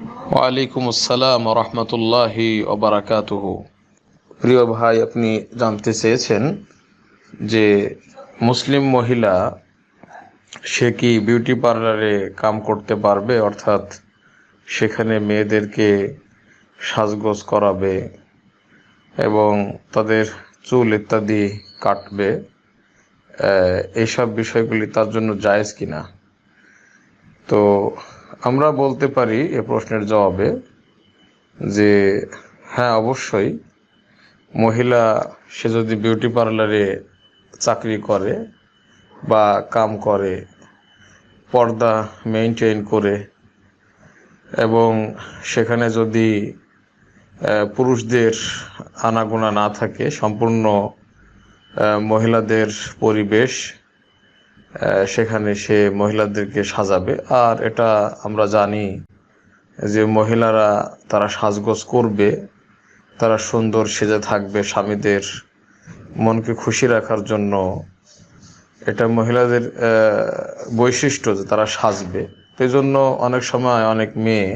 ওয়ালাইকুম আসসালাম রহমতুল্লাহি ওবরাকাতুহ। প্রিয় ভাই, আপনি জানতে চেয়েছেন যে মুসলিম মহিলা, সে কি বিউটি পার্লারে কাম করতে পারবে? অর্থাৎ সেখানে মেয়েদেরকে সাজগোজ করাবে এবং তাদের চুল ইত্যাদি কাটবে। এইসব বিষয়গুলি তার জন্য জায়েজ কিনা? তো আমরা বলতে পারি এ প্রশ্নের জবাবে যে হ্যাঁ অবশ্যই। মহিলা, সে যদি বিউটি পার্লারে চাকরি করে বা কাম করে, পর্দা মেনটেন করে এবং সেখানে যদি পুরুষদের আনাগোনা না থাকে, সম্পূর্ণ মহিলাদের পরিবেশ সেখানে সে মহিলাদেরকে সাজাবে। আর এটা আমরা জানি যে মহিলারা তারা সাজগোজ করবে, তারা সুন্দর সেজে থাকবে স্বামীদের মনকে খুশি রাখার জন্য। এটা মহিলাদের বৈশিষ্ট্য যে তারা সাজবে। এই জন্য অনেক সময় অনেক মেয়ে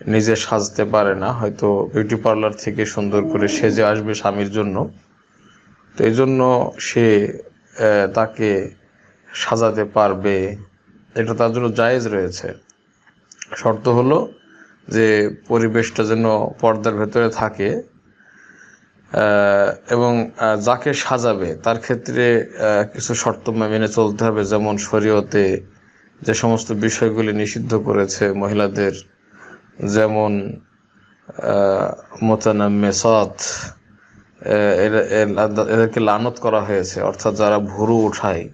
নিজে সাজতে পারে না, হয়তো বিউটি পার্লার থেকে সুন্দর করে সেজে আসবে স্বামীর জন্য। তো এই জন্য সে তাকে সাজাতে পারবে, এটা তার জন্য জায়েজ রয়েছে। শর্ত হলো যে পরিবেশটা যেন পর্দার ভেতরে থাকে এবং যাকে সাজাবে, তার ক্ষেত্রে কিছু শর্ত মেনে চলতে হবে, যেমন শরীয়তে যে সমস্ত বিষয়গুলি নিষিদ্ধ করেছে মহিলাদের, যেমন মোতানামেসাত এদেরকে লানত করা হয়েছে, অর্থাৎ যারা ভুরু উঠায়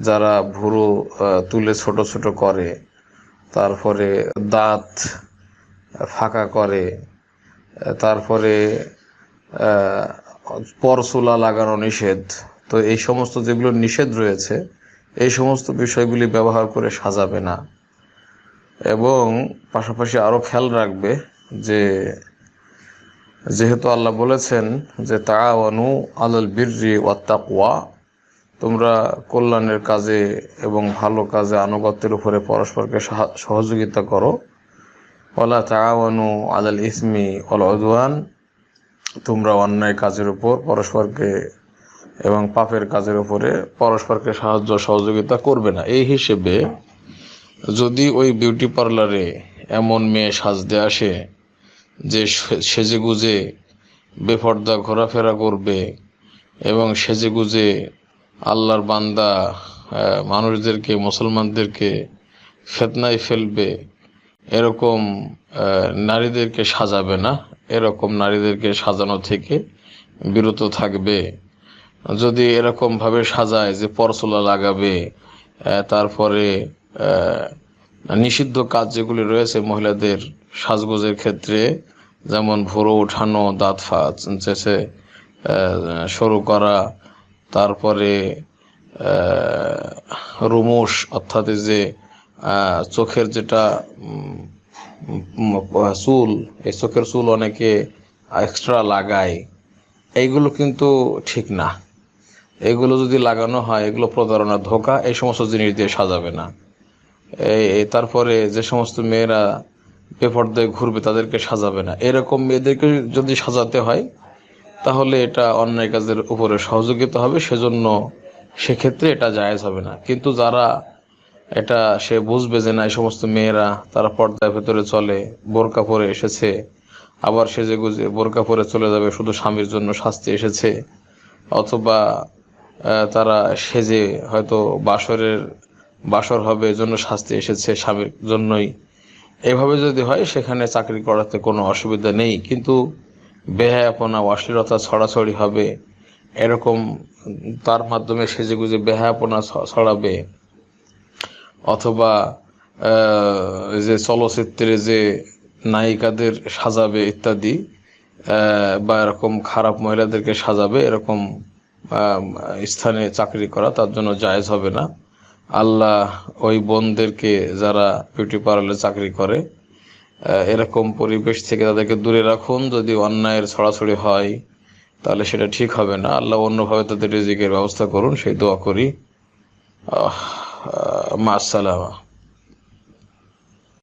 যারা ভুরু তুলে ছোট ছোট করে, তারপরে দাঁত ফাঁকা করে, তারপরে পরচুলা লাগানো নিষেধ। তো এই সমস্ত যেগুলো নিষেধ রয়েছে, এই সমস্ত বিষয়গুলি ব্যবহার করে সাজাবে না। এবং পাশাপাশি আরও খেয়াল রাখবে যে, যেহেতু আল্লাহ বলেছেন যে, তাআওয়ানু আলাল বিররি ওয়াত্তাকওয়া তোমরা কল্যাণের কাজে এবং ভালো কাজে আনুগত্যের উপরে পরস্পরকে সাহা- সহযোগিতা করো। ওলা তাআওয়ানু আলাল ইসমি অল উদওয়ান। তোমরা অন্যায় কাজের উপর পরস্পরকে এবং পাপের কাজের উপরে পরস্পরকে সাহায্য, সহযোগিতা করবে না। এই হিসেবে যদি ওই বিউটি পার্লারে এমন মেয়ে সাজতে আসে যে সে- সেজেগুজে বেপর্দা ঘোরাফেরা করবে এবং সেজেগুজে আল্লাহর বান্দা মানুষদেরকে, মুসলমানদেরকে ফেতনায় ফেলবে, এরকম নারীদেরকে সাজাবে না, এরকম নারীদেরকে সাজানো থেকে বিরত থাকবে। যদি এরকমভাবে সাজায় যে পরচুলা লাগাবে তারপরে নিষিদ্ধ কাজ যেগুলি রয়েছে মহিলাদের সাজগোজের ক্ষেত্রে, যেমন ভোরো উঠানো, দাঁত ফাঁচ শুরু করা তারপরে রুমুশ, অর্থাৎ যে চোখের যেটা চুল, এই চোখের চুল অনেকে এক্সট্রা লাগায়, এইগুলো কিন্তু ঠিক না। এগুলো যদি লাগানো হয়, এগুলো প্রতারণা ধোকা, এই সমস্ত জিনিস দিয়ে সাজাবে না। এই, তারপরে যে সমস্ত মেয়েরা বেপর্দায় ঘুরবে, তাদেরকে সাজাবে না। এরকম মেয়েদেরকে যদি সাজাতে হয় তাহলে এটা অন্যায় কাজের উপরে সহযোগিতা হবে, সেজন্য সেক্ষেত্রে এটা জায়েজ হবে না। কিন্তু যারা এটা সে বুঝবে যে না, এই সমস্ত মেয়েরা তারা পর্দার ভেতরে চলে, বোরকা পরে এসেছে, আবার সেজে গুজে বোরকা পরে চলে যাবে, শুধু স্বামীর জন্য শাস্তি এসেছে, অথবা তারা সেজে হয়তো বাসরের, বাসর হবে জন্য শাস্তি এসেছে স্বামীর জন্যই। এভাবে যদি হয়, সেখানে চাকরি করাতে কোনো অসুবিধা নেই। কিন্তু বেহায়াপনা, অশ্লীলতা ছড়াছড়ি হবে। এরকম তার মাধ্যমে সেজে গুজে বেহায়াপনা ছড়াবে। অথবা যে চলচ্চিত্রে যে নায়িকাদের সাজাবে ইত্যাদি বা এরকম খারাপ মহিলাদেরকে সাজাবে, এরকম স্থানে চাকরি করা তার জন্য জায়েজ হবে না। আল্লাহ ওই বোনদেরকে যারা বিউটি পার্লারে চাকরি করে এরকম পরিবেশ থেকে তাদেরকে দূরে রাখুন। যদি অন্যায়ের ছড়াছড়ি হয়, তাহলে সেটা ঠিক হবে না। আল্লাহ অন্যভাবে তাদের রিজিকের ব্যবস্থা করুন। সেই দোয়া করি। মা আসসালামা।